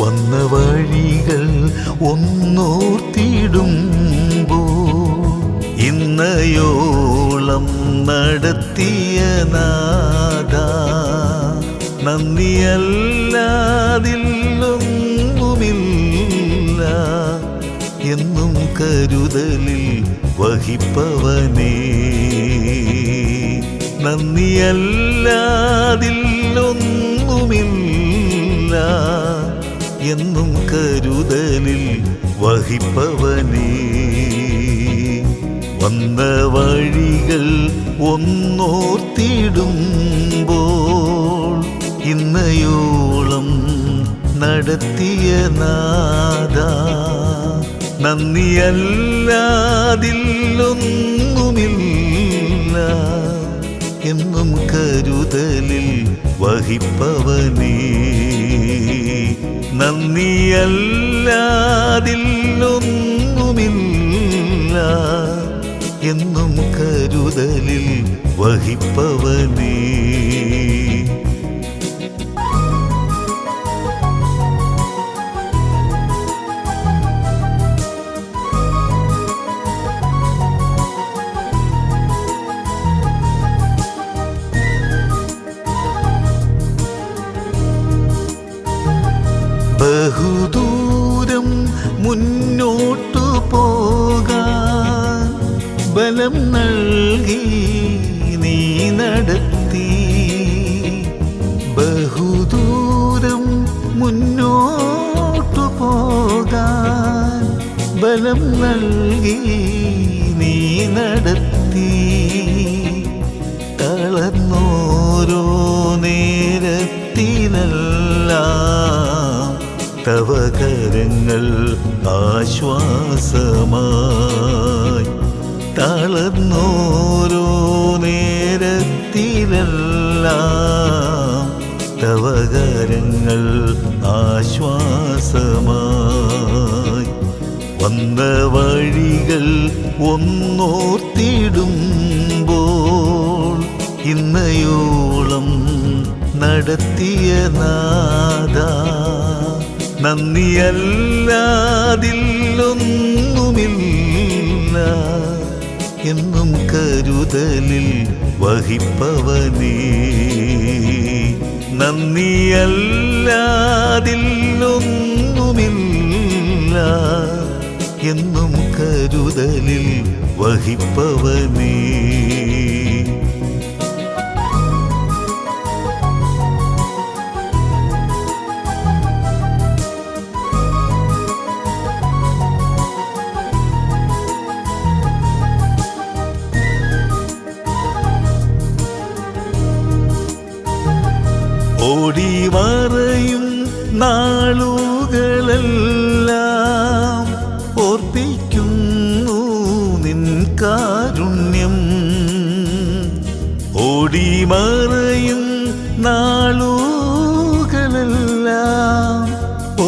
വന്ന വഴികൾ ഒന്നോർത്തിടുമ്പോ ഇന്നയോളം നടത്തിയ നാദ നന്ദിയല്ലാതില്ലൊന്നുമില്ല. എന്നും കരുതലിൽ വഹിപ്പവനേ. നന്ദിയല്ലാതില്ലൊന്നുമില്ല എന്നും കരുതലിൽ വഹിപ്പവനേ. വന്ന വഴികൾ ഒന്നോർത്തിടുമ്പോൾ ഇന്നയോളം നടത്തിയ നാദ നന്ദിയല്ലാതില്ലൊന്നുമില്ല എന്നും കരുതലിൽ വഹിപ്പവനേ. നന്ദിയല്ലാതില്ലൊന്നുമില്ല. എന്നും കരുതലിൽ വഹിപ്പവനേ. ബലം നൽകി നീ നടത്തി. ബഹുദൂരം മുന്നോട്ടു പോകാൻ ബലം നൽകി നീ നടത്തി. തളർന്നോരോ നേരത്തിനെല്ലാം തവകരങ്ങൾ ആശ്വാസമായി തളർന്നോരോ നേരത്തിലെല്ലാം തവകരങ്ങൾ ആശ്വാസമായി വന്ന വഴികൾ ഒന്നോർത്തിടുമ്പോൾ ഇന്നയോളം നടത്തിയ നാദ നന്ദിയല്ലാതില്ലൊന്നുമില്ല എന്നും കരുതലിൽ വഹിപ്പവനേ. നന്ദിയല്ലാതില്ലൊന്നുമില്ല എന്നും കരുതലിൽ വഹിപ്പവനേ. നാളുകളെല്ലാം ഓർപ്പിക്കുന്നു നിൻ കാരുണ്യം. ഓടി മറയും നാളുകളെല്ലാം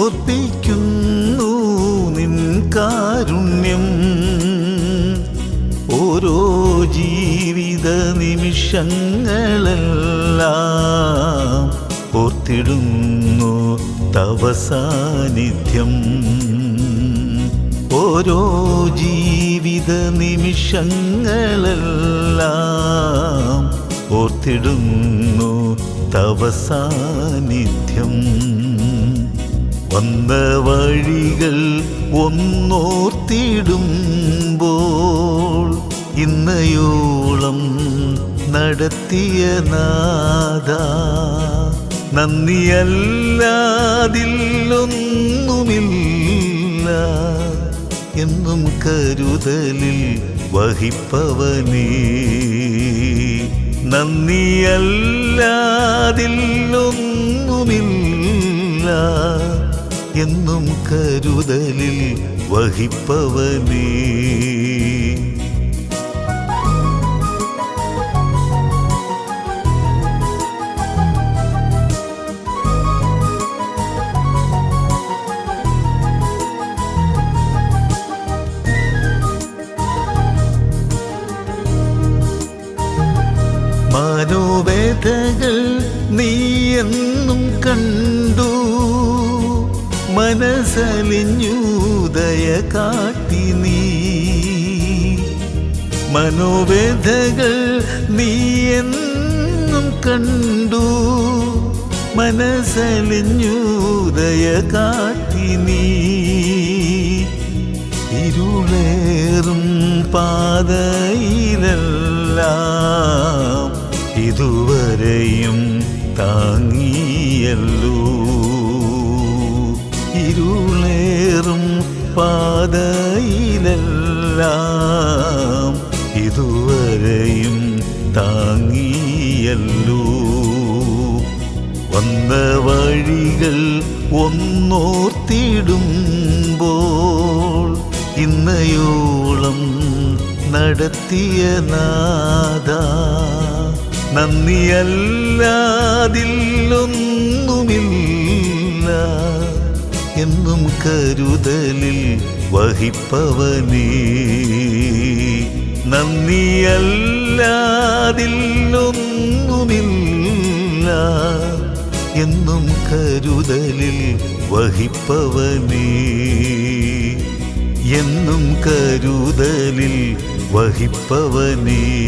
ഓർപ്പിക്കുന്നു നിൻ കാരുണ്യം. ഓരോ ജീവിത നിമിഷങ്ങളെല്ലാം ഓർത്തിടുന്നു തവ സാന്നിധ്യം. ഓരോ ജീവിത നിമിഷങ്ങളെല്ലാം ഓർത്തിടുന്നു തവ സാന്നിധ്യം. വന്ന വഴികൾ ഒന്നോർത്തിടുമ്പോൾ ഇന്നയോളം നടത്തിയ നാദ. നന്ദിയല്ലാതില്ലൊന്നുമില്ല എന്നും കരുതലിൽ വഹിപ്പവനേ. നന്ദിയല്ലാതില്ലൊന്നുമില്ല എന്നും കരുതലിൽ വഹിപ്പവനേ. മനോവേദകൾ നീ എന്നും കണ്ടു മനസ്സലിഞ്ഞൂതയ കാട്ടി നീ. മനോവേദകൾ നീ എന്നും കണ്ടു മനസ്സലിഞ്ഞൂതയ കാട്ടി നീ. ഇരുളേറും പാതയിലെല്ലാം. താങ്ങിയല്ലോ. ഇരുളേറും പാതയിലെല്ലാം ഇതുവരെയും താങ്ങിയല്ലോ. വന്ന വഴികൾ ഒന്നോർത്തിടുമ്പോൾ ഇന്നയോളം നടത്തിയ നാദ. നന്ദിയല്ലാതില്ലൊന്നുമില്ല എന്നും കരുതലിൽ വഹിപ്പവനേ. നന്ദിയല്ലാതില്ലൊന്നുമില്ല എന്നും കരുതലിൽ വഹിപ്പവനേ. എന്നും കരുതലിൽ വഹിപ്പവനേ.